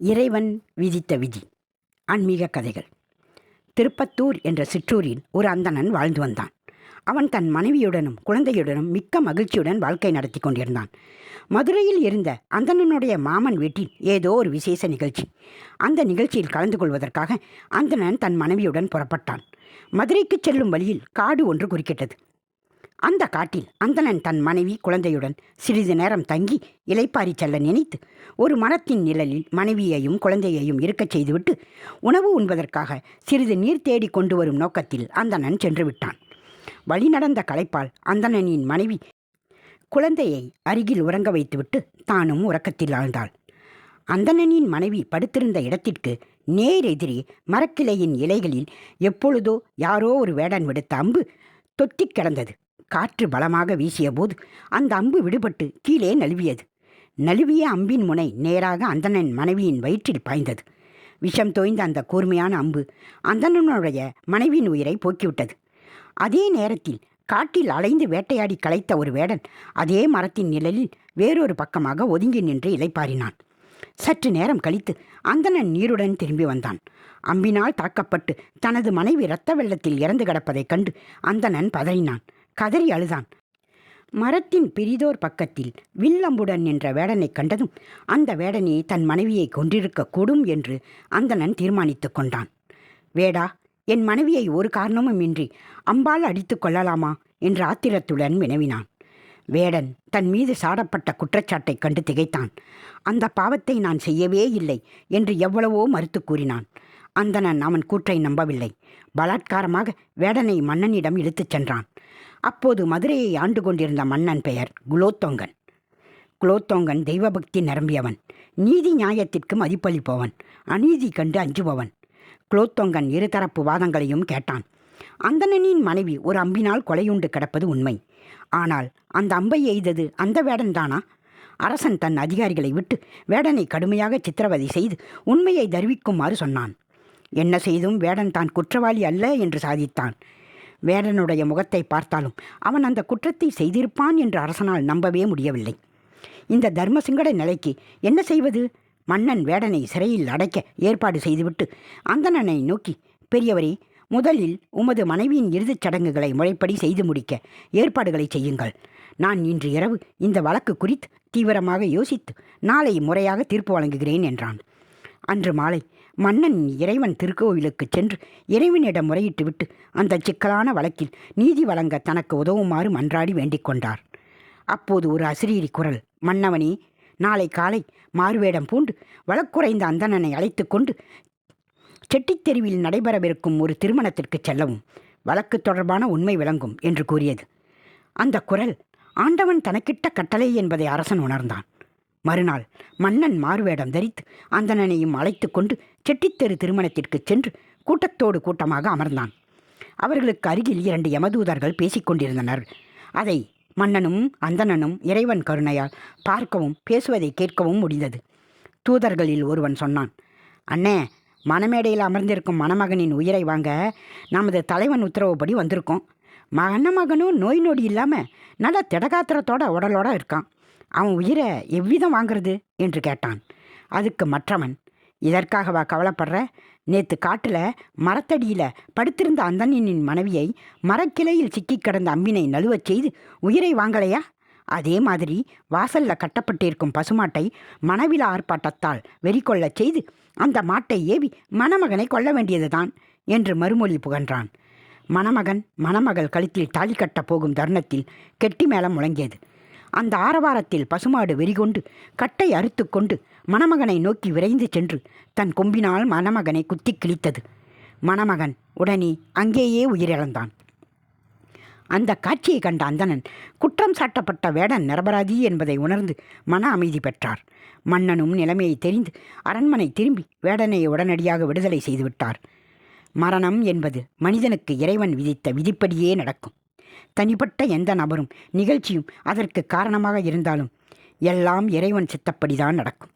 இறைவன் விதித்த விதி. ஆன்மீக கதைகள். திருப்பத்தூர் என்ற சிற்றூரில் ஒரு அந்தணன் வாழ்ந்து வந்தான். அவன் தன் மனைவியுடனும் குழந்தையுடனும் மிக்க மகிழ்ச்சியுடன் வாழ்க்கை நடத்தி கொண்டிருந்தான். மதுரையில் இருந்த அந்தணனுடைய மாமன் வீட்டில் ஏதோ ஒரு விசேஷ நிகழ்ச்சி. அந்த நிகழ்ச்சியில் கலந்து கொள்வதற்காக அந்தணன் தன் மனைவியுடன் புறப்பட்டான். மதுரைக்கு செல்லும் வழியில் காடு ஒன்று குறுக்கிட்டது. அந்த காட்டில் அந்தணன் தன் மனைவி குழந்தையுடன் சிறிது நேரம் தங்கி இலைப்பாரி செல்ல நினைத்து ஒரு மரத்தின் நிழலில் மனைவியையும் குழந்தையையும் இருக்கச் செய்துவிட்டு உணவு உண்பதற்காக சிறிது நீர் தேடி கொண்டு வரும் நோக்கத்தில் அந்தணன் சென்று விட்டான் வழிநடந்த களைப்பால் அந்தணனின் மனைவி குழந்தையை அருகில் உறங்க வைத்துவிட்டு தானும் உறக்கத்தில் ஆழ்ந்தாள். அந்தணனின் மனைவி படுத்திருந்த இடத்திற்கு நேர் எதிரே மரக்கிளையின் இலைகளில் எப்பொழுதோ யாரோ ஒரு வேடன் விடுத்த அம்பு தொத்திக் கிடந்தது. காற்று பலமாக வீசியபோது அந்த அம்பு விடுபட்டு கீழே நழுவியது. நழுவிய அம்பின் முனை நேராக அந்தணன் மனைவியின் வயிற்றில் பாய்ந்தது. விஷம் தோய்ந்த அந்த கூர்மையான அம்பு அந்தணனுடைய மனைவியின் உயிரை போக்கிவிட்டது. அதே நேரத்தில் காட்டில் அலைந்து வேட்டையாடி களைத்த ஒரு வேடன் அதே மரத்தின் நிழலில் வேறொரு பக்கமாக ஒதுங்கி நின்று இலைப்பாரினான் சற்று நேரம் கழித்து அந்தணன் நீருடன் திரும்பி வந்தான். அம்பினால் தாக்கப்பட்டு தனது மனைவி இரத்த வெள்ளத்தில் இறந்து கிடப்பதைக் கண்டு அந்தணன் பதறினான். கதறி அழுதான். மரத்தின் பிரிதோர் பக்கத்தில் வில்லம்புடன் நின்ற வேடனைக் கண்டதும் அந்த வேடனே தன் மனைவியை கொன்றிருக்கக்கூடும் என்று அந்தணன் தீர்மானித்துக் கொண்டான். வேடா என் மனைவியை ஒரு காரணமும் இன்றி அம்பால் அடித்து கொள்ளலாமா? என்று ஆத்திரத்துடன் வினவினான். வேடன் தன் மீது சாடப்பட்ட குற்றச்சாட்டைக் கண்டு திகைத்தான். அந்த பாவத்தை நான் செய்யவே இல்லை என்று எவ்வளவோ மறுத்து கூறினான். அந்தணன் அவன் கூற்றை நம்பவில்லை. பலாத்காரமாக வேடனை மன்னனிடம் இழுத்துச் சென்றான். அப்போது மதுரையை ஆண்டு கொண்டிருந்த மன்னன் பெயர் குலோத்தொங்கன். குலோத்தொங்கன் தெய்வபக்தி நிரம்பியவன். நீதி நியாயத்திற்கு மதிப்பளிப்பவன். அநீதி கண்டு அஞ்சுபவன். குலோத்தொங்கன் இருதரப்பு வாதங்களையும் கேட்டான். அந்தணனின் மனைவி ஒரு அம்பினால் கொலையுண்டு கிடப்பது உண்மை. ஆனால் அந்த அம்பை எய்தது அந்த வேடன்தானா அரசன் தன் அதிகாரிகளை விட்டு வேடனை கடுமையாக சித்திரவதை செய்து உண்மையை தருவிக்குமாறு சொன்னான். என்ன செய்தும் வேடன் தான் குற்றவாளி அல்ல என்று சாதித்தான். வேடனுடைய முகத்தை பார்த்தாலும் அவன் அந்த குற்றத்தை செய்திருப்பான் என்று அரசனால் நம்பவே முடியவில்லை. இந்த தர்மசிங்கட நிலைக்கு என்ன செய்வது? மன்னன் வேடனை சிறையில் அடைக்க ஏற்பாடு செய்துவிட்டு அந்தணனை நோக்கி பெரியவரே முதலில் உமது மனைவியின் இறுதிச் சடங்குகளை முறைப்படி செய்து முடிக்க ஏற்பாடுகளை செய்யுங்கள். நான் இன்று இரவு இந்த வழக்கு குறித்து தீவிரமாக யோசித்து நாளை முறையாக தீர்ப்பு வழங்குகிறேன் என்றான். அன்று மாலை மன்னன் இறைவன் திருக்கோவிலுக்கு சென்று இறைவனிடம் முறையிட்டுவிட்டு அந்த சிக்கலான வழக்கில் நீதி வழங்க தனக்கு உதவுமாறு மன்றாடி வேண்டிக் கொண்டார். அப்போது ஒரு அசிரீரி குரல் மன்னவனே நாளை காலை மாறுவேடம் பூண்டு வழக்குறைந்த அந்தணனை அழைத்து கொண்டு செட்டித்தெருவில் நடைபெறவிருக்கும் ஒரு திருமணத்திற்கு செல்லவும் வழக்கு தொடர்பான உண்மை விளங்கும் என்று கூறியது. அந்த குரல் ஆண்டவன் தனக்கிட்ட கட்டளை என்பதை அரசன் உணர்ந்தான். மறுநாள் மன்னன் மாறுவேடம் தரித்து அந்தணனையும் அழைத்து கொண்டு செட்டித்தெரு திருமணத்திற்கு சென்று கூட்டத்தோடு கூட்டமாக அமர்ந்தான். அவர்களுக்கு அருகில் இரண்டு யமதூதர்கள் பேசிக்கொண்டிருந்தனர் அதை மன்னனும் அந்தணனும் இறைவன் கருணையால் பார்க்கவும் பேசுவதை கேட்கவும் முடிந்தது. தூதர்களில் ஒருவன் சொன்னான் அண்ணே மணமேடையில் அமர்ந்திருக்கும் மணமகனின் உயிரை வாங்க நமது தலைவன் உத்தரவுப்படி வந்திருக்கோம். மணமகனும் நோய் நொடி இல்லாமல் நல்ல திடகாத்திரத்தோட உடலோட இருக்கான். அவன் உயிரை எவ்விதம் வாங்குறது? என்று கேட்டான். அதுக்கு மற்றவன் இதற்காகவா கவலைப்படுற? நேற்று காட்டில் மரத்தடியில் படுத்திருந்த அந்தனின் மனைவியை மரக்கிளையில் சிக்கி கிடந்த அம்பினை நழுவச் செய்து உயிரை வாங்கலையா? அதே மாதிரி வாசல்ல கட்டப்பட்டிருக்கும் பசுமாட்டை மனவில ஆர்ப்பாட்டத்தால் வெறிக்கொள்ளச் செய்து அந்த மாட்டை ஏவி மணமகனை கொல்ல வேண்டியதுதான் என்று மறுமொழி புகன்றான். மணமகன் மணமகள் கழுத்தில் தாலி கட்டப் போகும் தருணத்தில் கெட்டி மேளம் முழங்கியது. அந்த ஆரவாரத்தில் பசுமாடு வெறிகொண்டு கட்டை அறுத்து கொண்டு மணமகனை நோக்கி விரைந்து சென்று தன் கொம்பினால் மணமகனை குத்தி கிழித்தது. மணமகன் உடனே அங்கேயே உயிரிழந்தான். அந்த காட்சியை கண்ட அந்தணன் குற்றம் சாட்டப்பட்ட வேடன் நிரபராதி என்பதை உணர்ந்து மன அமைதி பெற்றார். மன்னனும் நிலைமையை தெரிந்து அரண்மனை திரும்பி வேடனை உடனடியாக விடுதலை செய்துவிட்டார் மரணம் என்பது மனிதனுக்கு இறைவன் விதித்த விதிப்படியே நடக்கும். தனிப்பட்ட எந்த நபரும் நிகழ்ச்சியும் அதற்கு காரணமாக இருந்தாலும் எல்லாம் இறைவன் சித்தப்படிதான் நடக்கும்.